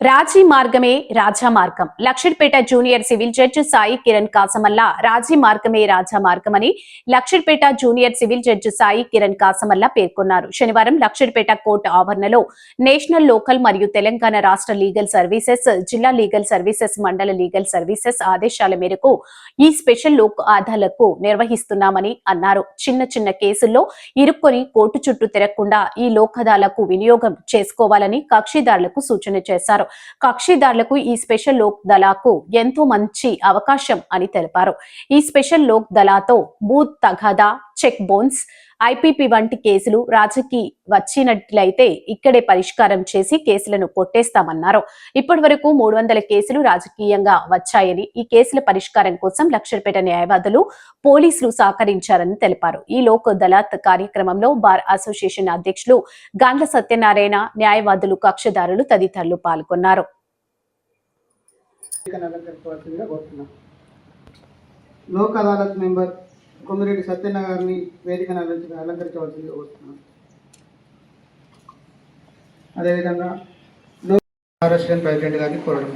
రాజీ మార్గమే రాజా మార్గం. Luxettipet junior civil judge Sai Kiran Kasamalla రాజీ మార్గమే రాజా మార్గమని Luxettipet junior civil judge Sai Kiran Kasamalla పేర్కొన్నారు. శనివారం లక్షడ్పేట కోర్టు ఆవరణలో నేషనల్ లోకల్ మరియు తెలంగాణ రాష్ట్ర లీగల్ సర్వీసెస్ జిల్లా లీగల్ సర్వీసెస్ మండల లీగల్ సర్వీసెస్ ఆదేశాల మేరకు ఈ స్పెషల్ లోక్ ఆదాలకు నిర్వహిస్తున్నామని అన్నారు. చిన్న చిన్న కేసుల్లో ఇరుక్కొని కోర్టు చుట్టూ తిరగకుండా ఈ లోక్ అదాలకు వినియోగం చేసుకోవాలని కక్షిదారులకు సూచన చేశారు. కక్షిదారులకు ఈ స్పెషల్ లోక్ దళాకు ఎంతో మంచి అవకాశం అని తెలిపారు. ఈ స్పెషల్ లోక్ దళాతో బూత్ తగాదా చెక్ బోన్స్ ఐపీపీ వంటి కేసులు రాజకీ వచ్చినట్లయితే ఇక్కడే పరిష్కారం చేసి కేసులను కొట్టేస్తామన్నారు. ఇప్పటి వరకు మూడు వందల కేసులు రాజకీయంగా వచ్చాయని ఈ కేసుల పరిష్కారం కోసం లక్షలపేట న్యాయవాదులు పోలీసులు సహకరించారని తెలిపారు. ఈ లోక్ దళాత్ కార్యక్రమంలో బార్ అసోసియేషన్ అధ్యక్షులు గాండ్ల సత్యనారాయణ న్యాయవాదులు కక్షదారులు తదితరులు పాల్గొన్నారు. లోక్ అదాలత్ మెంబర్ కొమ్మిరెడ్డి సత్యన్న గారిని వేదికను అలంకరి అలంకరించవలసింది కోరుతున్నాం అదేవిధంగా లోక్ మహారాష్ట్రన్ ప్రెసిడెంట్ గారిని కోరడం.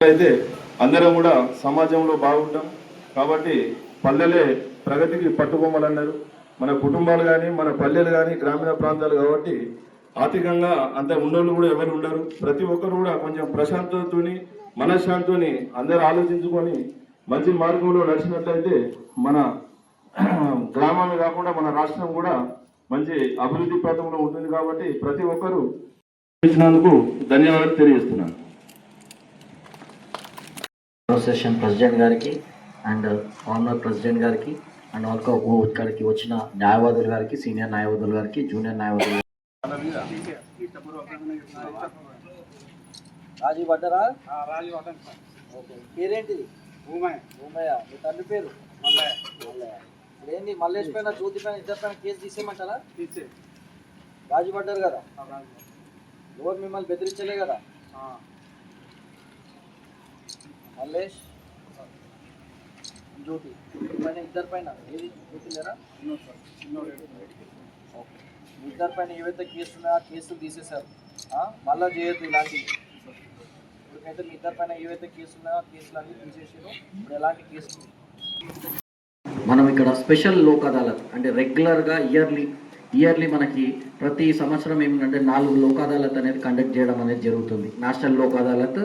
అయితే అందరం కూడా సమాజంలో బాగుంటాం. కాబట్టి పల్లెలే ప్రగతికి పట్టుబొమ్మలు అన్నారు మన కుటుంబాలు కానీ మన పల్లెలు కానీ గ్రామీణ ప్రాంతాలు కాబట్టి ఆర్థికంగా అంత ఉన్నోళ్ళు కూడా ఎవరు ఉండరు. ప్రతి ఒక్కరు కూడా కొంచెం ప్రశాంతతతోని మనశ్శాంతితోని అందరూ ఆలోచించుకొని మంచి మార్గంలో నడిచినట్లయితే మన గ్రామాలు కాకుండా మన రాష్ట్రం కూడా మంచి అభివృద్ధి పథంలో ఉంటుంది కాబట్టి ప్రతి ఒక్కరూ ఇచ్చినందుకు ధన్యవాదాలు తెలియజేస్తున్నాను. అసోసియేషన్ ప్రెసిడెంట్ గారికి అండ్ ఆనర్ ప్రెసిడెంట్ గారికి అండ్ ఆల్కో ఇక్కడికి వచ్చిన న్యాయవాదులు గారికి సీనియర్ న్యాయవాదులు గారికి జూనియర్ న్యాయవాదులు రాజీ పడ్డరా ఓకే. పేరేంటిది భూమయ్య మీ తండ్రి పేరు? మల్లయ్య. ఇప్పుడు ఏంది? మల్లేష్ పైన జ్యోతి పైన ఇద్దరు పైన కేసు తీసేయమంటారా? రాజీ పడ్డారు కదా? ఎవరు మిమ్మల్ని బెదిరించలే కదా? మల్లేష్ జ్యోతి. పైన ఇద్దరు పైన. ఏది? జ్యోతి లేరా? ఓకే. ఇద్దరి పైన ఏవైతే కేసులు ఉన్నాయో ఆ కేసులు తీసేశారు. మళ్ళీ చేయొద్దు ఇలాంటివి. ఇప్పటికైతే మీ ఇద్దరి పైన ఏవైతే కేసులు ఉన్నాయో ఆ కేసులు అన్ని తీసేసారు. ఇప్పుడు ఎలాంటి కేసులు? మనం ఇక్కడ స్పెషల్ లోక్ అదాలత్ అంటే రెగ్యులర్గా ఇయర్లీ ఇయర్లీ మనకి ప్రతి సంవత్సరం ఏమిటంటే నాలుగు లోక్ అదాలత్ అనేది కండక్ట్ చేయడం అనేది జరుగుతుంది. నేషనల్ లోక్ అదాలత్.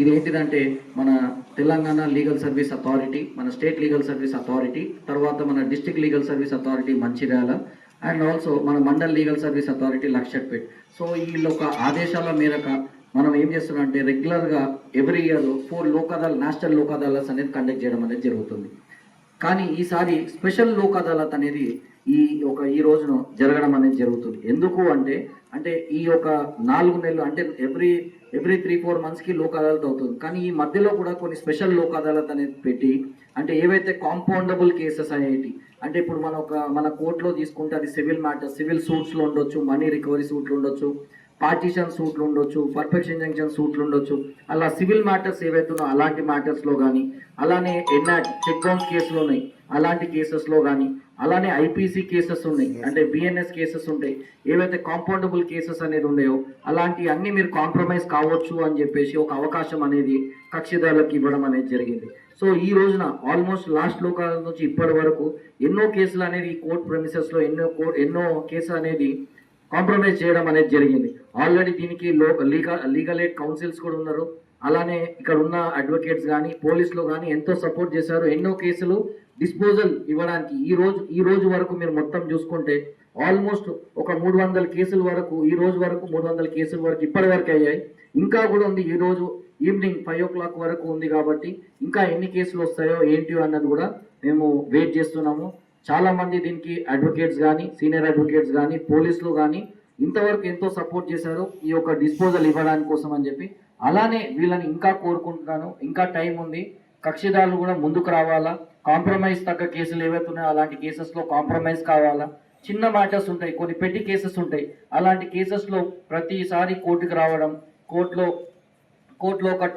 ఇది ఏంటిదంటే మన తెలంగాణ లీగల్ సర్వీస్ అథారిటీ మన స్టేట్ లీగల్ సర్వీస్ అథారిటీ తర్వాత మన district legal service authority Mancherial and also మన mandal legal service authority Luxettipet. So వీళ్ళ ఒక ఆదేశాల మేరకు మనం ఏం చేస్తున్నాం అంటే రెగ్యులర్గా every year four Lok national Lok Adalats అనేది కండక్ట్ చేయడం అనేది జరుగుతుంది. కానీ ఈసారి స్పెషల్ లోక్ అదాలత్ అనేది ఈ ఒక ఈ రోజున జరగడం అనేది జరుగుతుంది. ఎందుకు అంటే అంటే ఈ యొక్క నాలుగు నెలలు అంటే ఎవ్రీ ఎవ్రీ త్రీ ఫోర్ మంత్స్కి లోక్ అదాలత్ అవుతుంది. కానీ ఈ మధ్యలో కూడా కొన్ని స్పెషల్ లోక్ అదాలత్ అనేది పెట్టి అంటే ఏవైతే కాంపౌండబుల్ కేసెస్ అనేటి అంటే ఇప్పుడు మన ఒక మన కోర్టులో తీసుకుంటే అది సివిల్ మ్యాటర్ సివిల్ సూట్స్లో ఉండొచ్చు మనీ రికవరీ సూట్లు ఉండొచ్చు పార్టీషన్ సూట్లు ఉండొచ్చు పర్ఫెక్షన్ జంక్షన్ సూట్లు ఉండొచ్చు. అలా సివిల్ మ్యాటర్స్ ఏవైతే ఉన్నాయో అలాంటి మ్యాటర్స్లో కానీ అలానే ఎన్ఆట్ చెక్ బౌన్స్ కేసులు ఉన్నాయి అలాంటి కేసెస్లో కానీ అలానే ఐపీసీ కేసెస్ ఉన్నాయి అంటే బిఎన్ఎస్ కేసెస్ ఉంటాయి. ఏవైతే కాంపౌండబుల్ కేసెస్ అనేది ఉన్నాయో అలాంటి అన్ని మీరు కాంప్రమైజ్ కావచ్చు అని చెప్పేసి ఒక అవకాశం అనేది కక్షిదారులకు ఇవ్వడం అనేది జరిగింది. సో ఈ రోజున ఆల్మోస్ట్ లాస్ట్ లోకాల నుంచి ఇప్పటి వరకు ఎన్నో కేసులు అనేది ఈ కోర్ట్ ప్రమిసెస్లో ఎన్నో కోర్ట్ ఎన్నో కేసులు అనేది కాంప్రమైజ్ చేయడం అనేది జరిగింది. ఆల్రెడీ దీనికి లో లీగల్ లీగల్ ఎయిడ్ కౌన్సిల్స్ కూడా ఉన్నారు. అలానే ఇక్కడ ఉన్న అడ్వకేట్స్ కానీ పోలీసులు కానీ ఎంతో సపోర్ట్ చేశారు. ఎన్నో కేసులు డిస్పోజల్ ఇవ్వడానికి. ఈ రోజు ఈ రోజు వరకు మీరు మొత్తం చూసుకుంటే ఆల్మోస్ట్ ఒక మూడు వందల కేసుల వరకు ఈ రోజు వరకు మూడు వందల కేసుల వరకు ఇప్పటి వరకు అయ్యాయి. ఇంకా కూడా ఉంది. ఈ రోజు ఈవినింగ్ ఫైవ్ ఓ క్లాక్ వరకు ఉంది కాబట్టి ఇంకా ఎన్ని కేసులు వస్తాయో ఏంటి అన్నది కూడా మేము వెయిట్ చేస్తున్నాము. చాలామంది దీనికి అడ్వకేట్స్ కానీ సీనియర్ అడ్వకేట్స్ కానీ పోలీసులు కానీ ఇంతవరకు ఎంతో సపోర్ట్ చేశారు ఈ యొక్క డిస్పోజల్ ఇవ్వడానికి కోసం అని చెప్పి. అలానే వీళ్ళని ఇంకా కోరుకుంటున్నాను. ఇంకా టైం ఉంది. కక్షిదారులు కూడా ముందుకు రావాలా? కాంప్రమైజ్ తగ్గ కేసులు ఏవైతే ఉన్నాయో అలాంటి కేసెస్లో కాంప్రమైజ్ కావాలా? చిన్న మ్యాటర్స్ ఉంటాయి. కొన్ని పెట్టి కేసెస్ ఉంటాయి. అలాంటి కేసెస్లో ప్రతిసారి కోర్టుకు రావడం కోర్టులో కోర్టులో ఒక టైం